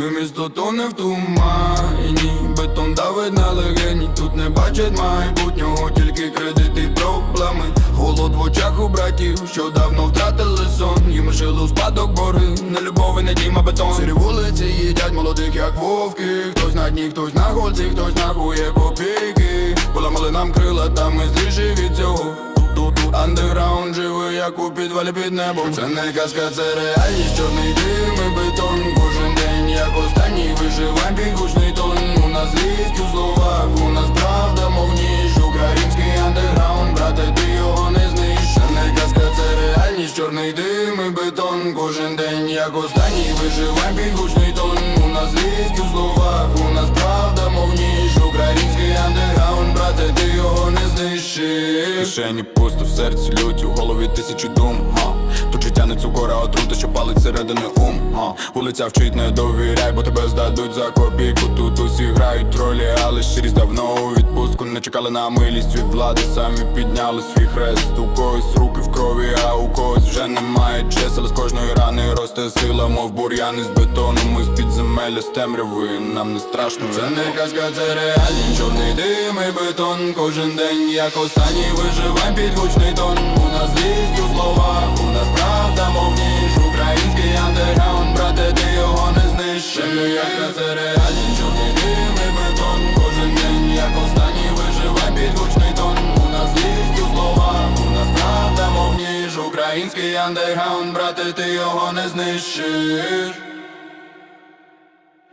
І місто тоне в тумані. Бетон давить на легені Тут не бачать майбутнього, тільки кредити проблеми. Голод в очах у братів, що давно втратили сон. Їм жили спадок борги, не любов і не дім, а бетон. Сирі вулиці їдять молодих, як вовки. Хтось на дні, хтось на гольці, хтось нахує копійки. Поламали нам крила, та ми зріші від цього. Тут андеграунд живий, як у підвалі під небом. Це не казка, це реальність, чорний дим чорний дим і бетон. Кожен день, як останній, виживаєм під гучний тон. У нас злість у словах, у нас правда, мов ніж. Український андеграунд, брате, ти його не знищиш. Кишені пусто, в серці лють, у голові тисячі дум га. Життя не цукора, отрута, що палить середини ум га. Вулиця вчить не довіряй, бо тебе здадуть за копійку. Тут усі грають тролі, але щирість давно у відпустку. Не чекали на милість від влади, самі підняли свій хрест У вже немає чесел З кожної рани росте сила, мов бур'яни з бетону. Ми з підземелля з темряви, нам не страшно. Це не казка, це реальність, чорний дим і бетон. Кожен день, як останній, виживаєм під гучний тон. У нас злість у словах, у нас правда, мов ніж Український андеграунд, брате, ти його не знищиш. Це не казка, це реальність, Український андерграунд, брате, ти його не знищиш